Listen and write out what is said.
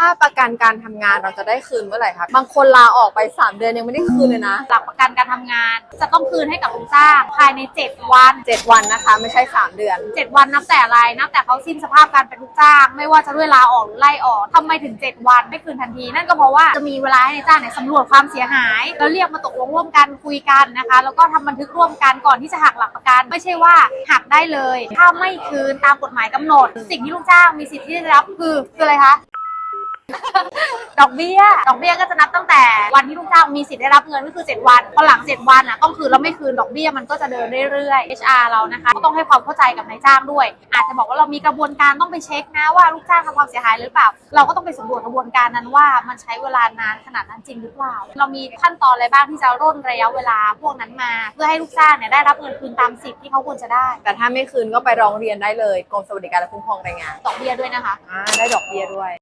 ค่าประกันการทำงานเราจะได้คืนเมื่อไหร่คะบางคนลาออกไป 3 เดือนยังไม่ได้คืนเลยนะ หลักประกันการทำงาน จะต้องคืนให้กับลูกจ้างภายใน 7 วัน 7 วันนะคะ ไม่ใช่ 3 เดือน 7 วันนับแต่อะไรนับแต่เขาสิ้นสภาพการเป็นลูกจ้าง ไม่ว่าจะด้วยลาออกหรือไล่ออกทำไมถึง 7 วันไม่คืนทันที นั่นก็เพราะว่าจะมีเวลาให้นายจ้างเนี่ยสำรวจความเสียหาย แล้วเรียกมาตกลงร่วมกันคุยกันนะคะ แล้วก็ทำบันทึกร่วมกันก่อนที่จะหักหลักประกัน ไม่ใช่ว่าหักได้เลย ถ้าไม่คืนตามกฎหมายกำหนด สิ่งที่ลูกจ้างมีสิทธิ์ที่จะได้รับคือคืออะไรคะ ดอกเบี้ย ดอกเบี้ยก็จะนับตั้งแต่วันที่ลูกจ้างมีสิทธิ์ได้รับเงินก็คือ 7 วัน พอหลัง 7 วันอะต้องคืนแล้วไม่คืนดอกเบี้ยมันก็จะเดินเรื่อยๆ HR เรานะคะก็ต้องให้ความเข้าใจกับนายจ้างด้วย อาจจะบอกว่าเรามีกระบวนการต้องไปเช็คนะว่าลูกจ้างทำความเสียหายหรือเปล่า เราก็ต้องไปสำรวจกระบวนการนั้นว่ามันใช้เวลานานขนาดนั้นจริงหรือเปล่า เรามีขั้นตอนอะไรบ้างที่จะร่นระยะเวลาพวกนั้นมา เพื่อให้ลูกจ้างเนี่ยได้รับเงินคืนตามสิทธิ์ที่เขาควรจะได้ แต่ถ้าไม่คืนก็ไปร้องเรียนได้เลยกรมสวัสดิการและคุ้มครองแรงงาน ดอกเบี้ยด้วยนะคะ อ่าได้ดอกเบี้ยด้วย